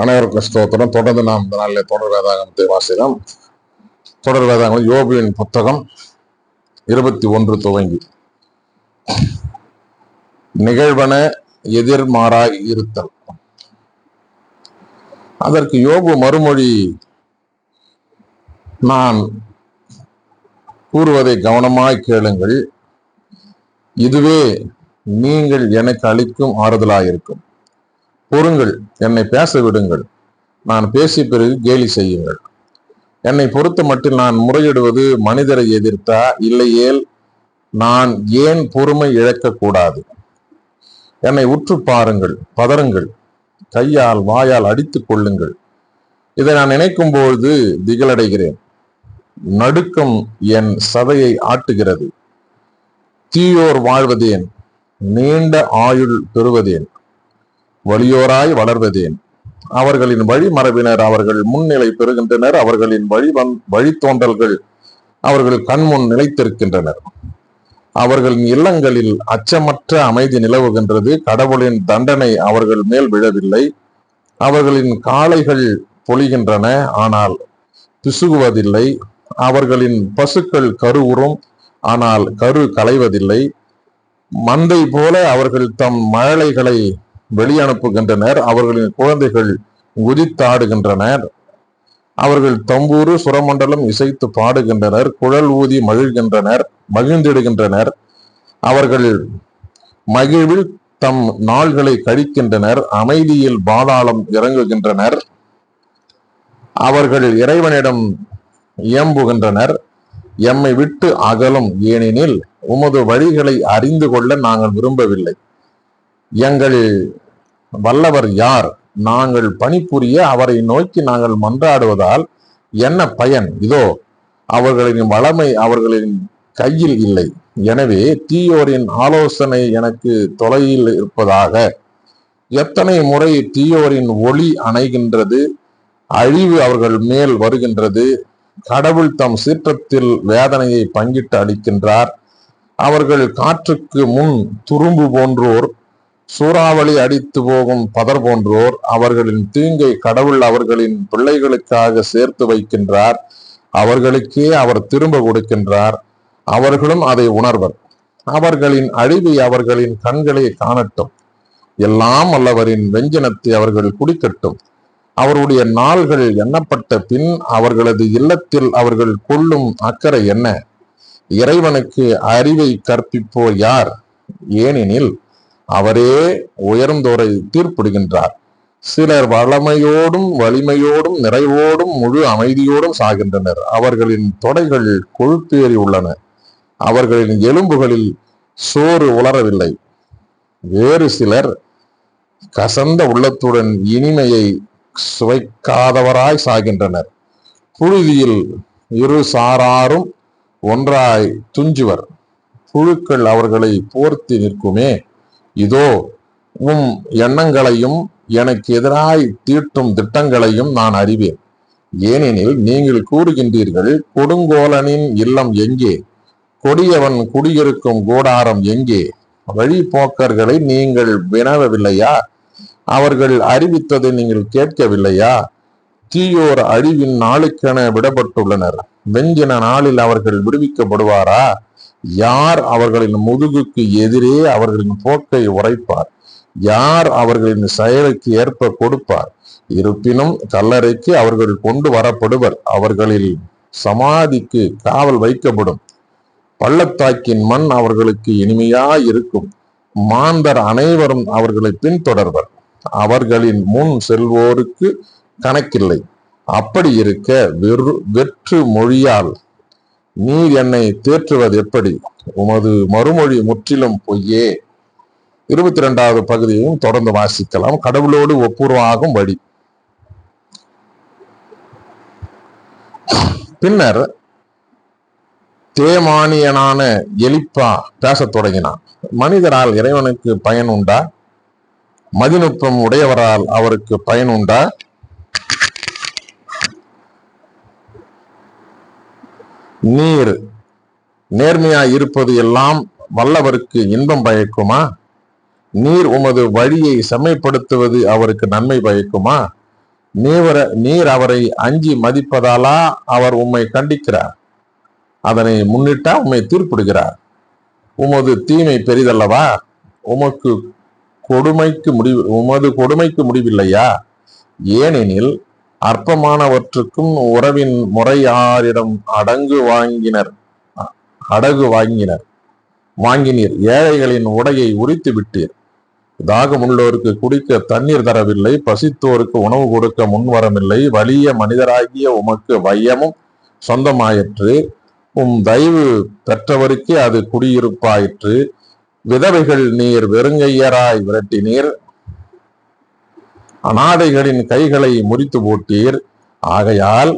அனைவருக்கும் ஸ்தோத்திரம். தொடர்ந்து நாம் இந்த நாளில் தொடர் வேதாகமத்தை வாசிக்கிறோம் தொடர் வேதாகம் யோபுவின் புத்தகம் இருபத்தி ஒன்று துவங்கி. நிகழ்வன எதிர்மாறாய் இருத்தல். அதற்கு யோபு மறுமொழி நான் கூறுவதை கவனமாய் கேளுங்கள். இதுவே நீங்கள் எனக்கு அளிக்கும் ஆறுதலாயிருக்கும். பொறுங்கள் என்னை பேச விடுங்கள் நான் பேசிய பிறகு கேலி செய்யுங்கள். என்னை பொறுத்த மட்டில் நான் முறையிடுவது மனிதரை எதிர்த்தா இல்லையேல் நான் ஏன் பொறுமை இழக்கக்கூடாது என்னை உற்று பாருங்கள் பதறுங்கள் கையால் வாயால் அடித்துக் கொள்ளுங்கள். இதை நான் நினைக்கும் பொழுது திகழடைகிறேன் நடுக்கம் என் சதையை ஆட்டுகிறது. தீயோர் வாழ்வதேன் நீண்ட ஆயுள் பெறுவதேன். வலியோராய் வளர்வதேன். அவர்களின் வழிமரபினர் அவர்கள் முன்னிலை பெறுகின்றனர். அவர்களின் வழி வழித்தோன்றல்கள் அவர்கள் கண்முன் நிலைத்திருக்கின்றனர். அவர்களின் இல்லங்களில் அச்சமற்ற அமைதி நிலவுகின்றது. கடவுளின் தண்டனை அவர்கள் மேல் விழவில்லை. அவர்களின் காளைகள் பொழிகின்றன. ஆனால் பிசுகுவதில்லை. அவர்களின் பசுக்கள் கருவுறும் ஆனால் கரு களைவதில்லை. மந்தை போல அவர்கள் தம் மழலைகளை வெளியனுப்புகின்றனர். அவர்களின் குழந்தைகள் குதித்தாடுகின்றனர். அவர்கள் தம்பூரு சுரமண்டலம் இசைத்து பாடுகின்றனர். குழல் ஊதி மகிழ்கின்றனர் மகிழ்ந்திடுகின்றனர். அவர்கள் மகிழ்வில் தம் நாள்களை கழிக்கின்றனர். அமைதியில் பாதாளம் இறங்குகின்றனர். அவர்கள் இறைவனிடம் இயம்புகின்றனர். எம்மை விட்டு அகலும் ஏனெனில் உமது வழிகளை அறிந்து கொள்ள நாங்கள் விரும்பவில்லை. எங்கள் வல்லவர் யார்? நாங்கள் பணிபுரிய அவரை நோக்கி நாங்கள் மன்றாடுவதால் என்ன பயன்? இதோ அவர்களின் வளமை அவர்களின் கையில் இல்லை. எனவே தீயோரின் ஆலோசனை எனக்கு தொலையில் இருப்பதாக. எத்தனை முறை தீயோரின் ஒளி அணைகின்றது அழிவு அவர்கள் மேல் வருகின்றது கடவுள் தம் சீற்றத்தில் வேதனையை பங்கிட்டு அளிக்கின்றார் அவர்கள் காற்றுக்கு முன் துரும்பு போன்றோர் சூறாவளி அடித்து போகும் பதர் போன்றோர் அவர்களின் தீங்கை கடவுள் அவர்களின் பிள்ளைகளுக்காக சேர்த்து வைக்கின்றார். அவர்களுக்கே அவர் திரும்ப கொடுக்கின்றார். அவர்களும் அதை உணர்வர். அவர்களின் அழிவை அவர்களின் கண்களை காணட்டும். எல்லாம் அல்லவரின் வெஞ்சனத்தை அவர்கள் குடிக்கட்டும். அவருடைய நாள்கள் எண்ணப்பட்ட பின் அவர்களது இல்லத்தில் அவர்கள் கொள்ளும் அக்கறை என்ன? இறைவனுக்கு அறிவை கற்பிப்போர் யார்? ஏனெனில் அவரே உயர்ந்தோரை தீர்ப்பிடுகின்றார். சிலர் வளமையோடும் வலிமையோடும் நிறைவோடும் முழு அமைதியோடும் சாகின்றனர். அவர்களின் தொடைகள் கொழுப்பேறி உள்ளன. அவர்களின் எலும்புகளில் சோறு உலரவில்லை. வேறு சிலர் கசந்த உள்ளத்துடன் இனிமையை சுவைக்காதவராய் சாகின்றனர். புழுதியில் இரு சாராரும் ஒன்றாய் துஞ்சுவர். புழுக்கள் அவர்களை போர்த்தி நிற்குமே. இதோ உம் எண்ணங்களையும் எனக்கு எதிராய் தீட்டும் திட்டங்களையும் நான் அறிவேன். ஏனெனில் நீங்கள் கூறுகின்றீர்கள் கொடுங்கோலனின் இல்லம் எங்கே? கொடியவன் குடியிருக்கும் கூடாரம் எங்கே? வழிபோக்கர்களை நீங்கள் வினவவில்லையா? அவர்கள் அறிவித்ததை நீங்கள் கேட்கவில்லையா? தீயோர் அழிவின் நாளுக்கென விடப்பட்டுள்ளனர். வெஞ்சின நாளில் அவர்கள் விடுவிக்கப்படுவாரா? யார் அவர்களின் முதுகுக்கு எதிரே அவர்களின் போக்கை உரைப்பார்? யார் அவர்களின் செயலுக்கு ஏற்ப கொடுப்பார்? இருப்பினும் கல்லறைக்கு அவர்கள் கொண்டு வரப்படுவர். அவர்களில் சமாதிக்கு காவல் வைக்கப்படும். பள்ளத்தாக்கின் மண் அவர்களுக்கு இனிமையா இருக்கும் மாந்தர் அனைவரும் அவர்களை பின்தொடர்வர். அவர்களின் முன் செல்வோருக்கு கணக்கில்லை. அப்படி இருக்க வெறு வெற்று மொழியால் நீர் என்னை தேற்றுவது எப்படி? உமது மறுமொழி முற்றிலும் பொய்யே. இருபத்தி ரெண்டாவது பகுதியையும் தொடர்ந்து வாசிக்கலாம். கடவுளோடு ஒப்புரவாகும் வழி. பின்னர் தேமானியனான எலிப்பா பேசத் தொடங்கினான். மனிதரால் இறைவனுக்கு பயன் உண்டா? மதிநுட்பம் உடையவரால் அவருக்கு பயன் உண்டா? நீர் நேர்மையா இருப்பது எல்லாம் வல்லவருக்கு இன்பம் பயக்குமா? நீர் உமது வழியை செம்மைப்படுத்துவது அவருக்கு நன்மை பயக்குமா? நீவர நீர் அவரை அஞ்சி மதிப்பதாலா அவர் உம்மை கண்டிக்கிறார். அதனை முன்னிட்டா உம்மை தீர்ப்பிடுகிறார். உமது தீமை பெரிதல்லவா? உமக்கு கொடுமைக்கு முடிவு உமது கொடுமைக்கு முடிவில்லையா? ஏனெனில் அற்பமானவற்றுக்கும் உறவின் முறையாரிடம் அடங்கு வாங்கினர். அடகு வாங்கினர். வாங்கினீர். ஏழைகளின் உடையை உரித்து விட்டீர். தாகமுள்ளோருக்கு குடிக்க தண்ணீர் தரவில்லை பசித்தோருக்கு உணவு கொடுக்க முன்வரமில்லை வலிய மனிதராகிய உமக்கு வையமும் சொந்தமாயிற்று. உம் தயவு பெற்றவருக்கே அது குடியிருப்பாயிற்று. விதவைகள் நீர் வெறுங்கையராய் விரட்டினீர். அனாதைகளின் கைகளை முறித்து போட்டீர். ஆகையால்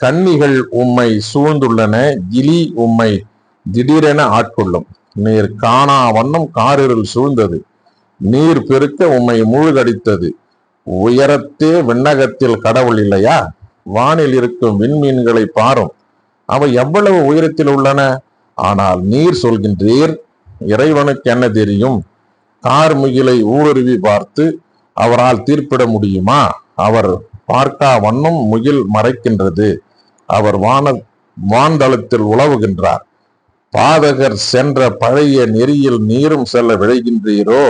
கன்னிகள் உம்மை சூழ்ந்துள்ளன கிளி உம்மை திடீரென ஆட்கொள்ளும். நீர் காணா வண்ணம் காரிருள் சூழ்ந்தது. நீர் பெருக்க உம்மை மூழ்கடித்தது. உயரத்தே விண்ணகத்தில் கடவுள் இல்லையா? வானில் இருக்கும் விண்மீன்களை பாரும். அவை எவ்வளவு உயரத்தில் உள்ளன? ஆனால் நீர் சொல்கின்றீர் இறைவனுக்கு என்ன தெரியும்? கார் முகிலை ஊடுருவி பார்த்து அவரால் தீர்ப்பிட முடியுமா? அவர் பார்க்கா வண்ணம் முகில் மறைக்கின்றது. அவர் வான வான்தளத்தில் உழவுகின்றார். பாதகர் சென்ற பழைய நெறியில் நீரும் செல்ல விழைகின்றீரோ?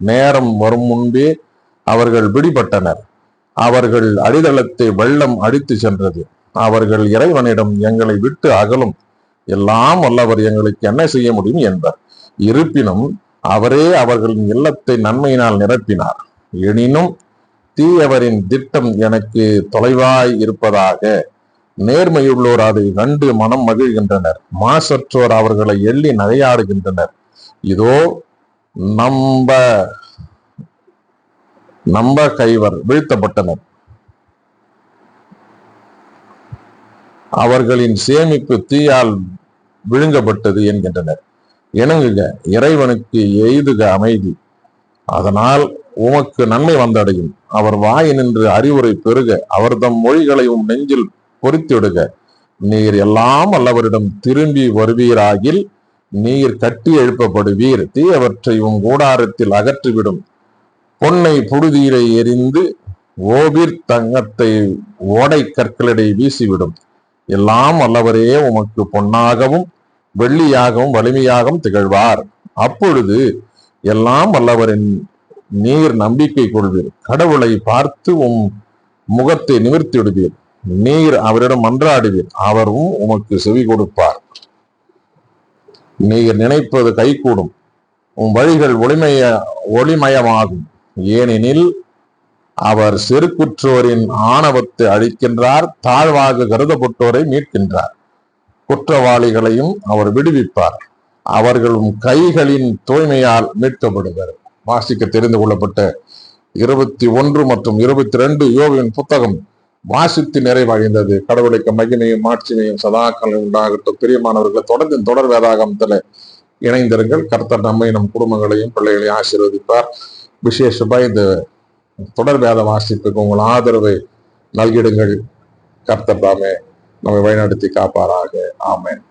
நேரம் வரும் முன்பே அவர்கள் பிடிபட்டனர் அவர்கள் அடிதளத்தை வெள்ளம் அடித்து சென்றது. அவர்கள் இறைவனிடம் எங்களை விட்டு அகலும். எல்லாம் வல்லவர் எங்களுக்கு என்ன செய்ய முடியும் என்பர். இருப்பினும் அவரே அவர்களின் இல்லத்தை நன்மையினால் நிரப்பினார். எனினும் தீயவரின் திட்டம் எனக்கு தொலைவாய் இருப்பதாக நேர்மையுள்ளோர் அதை கண்டு மனம் மகிழ்கின்றனர். மாசற்றோர் அவர்களை எள்ளி நகையாடுகின்றனர். இதோ நம்ப நம்ப கைவர் வீழ்த்தப்பட்டனர். அவர்களின் சேமிப்பு தீயால் விழுங்கப்பட்டது என்கின்றனர். இணங்குக இறைவனுக்கு எய்துக அமைதி. அதனால் உமக்கு நன்மை வந்தடையும். அவர் வாய் நின்று அறிவுரை பெருக அவர் தம் மொழிகளை உம் நெஞ்சில் பொறித்திடுக. நீர் எல்லாம் அல்லவரிடம் திரும்பி வருவீராகில் நீர் கட்டி எழுப்பப்படுவீர். தீயவற்றை உம் கூடாரத்தில் அகற்றிவிடும். பொன்னை புழுதியிலே எரிந்து ஓபிர் தங்கத்தை ஓடை கற்களிடை வீசிவிடும். எல்லாம் அல்லவரே உமக்கு பொன்னாகவும் வெள்ளியாகவும் வலிமையாகவும் திகழ்வார். அப்பொழுது எல்லாம் வல்லவரின் நீர் நம்பிக்கை கொள்வீர் கடவுளை பார்த்து உம் முகத்தை நிமிர்த்தி விடுவீர். நீர் அவரிடம் மன்றாடுவீர். அவரும் உமக்கு செவி கொடுப்பார். நீர் நினைப்பது கைகூடும். உம் வழிகள் ஒளிமய ஒளிமயமாகும். ஏனெனில் அவர் செருக்குற்றோரின் ஆணவத்தை அழிக்கின்றார். தாழ்வாக கருதப்பட்டோரை மீட்கின்றார். குற்றவாளிகளையும் அவர் விடுவிப்பார். அவர்களும் கைகளின் தூய்மையால் மீட்கப்படுவர். வாசிக்க தெரிந்து கொள்ளப்பட்ட இருபத்தி ஒன்று மற்றும் இருபத்தி ரெண்டு யோவின் புத்தகம் வாசித்து நிறைவடைந்தது. கடவுளுக்கு மகிமையும் மாட்சிமையும் சதாக்களும் உண்டாகட்டும். பிரியமானவர்களை தொடர்ந்து தொடர் வேதாகமத்தில் இணைந்திருங்கள். கர்த்தர் நம்மை நம் குடும்பங்களையும் பிள்ளைகளையும் ஆசீர்வதிப்பார். விசேஷமா இந்த தொடர் வேத வாசிப்புக்கு உங்கள் ஆதரவை நல்கிடுங்கள். கர்த்தர் தாமே நம்மை வழிநடத்தி காப்பாராக. ஆமேன்.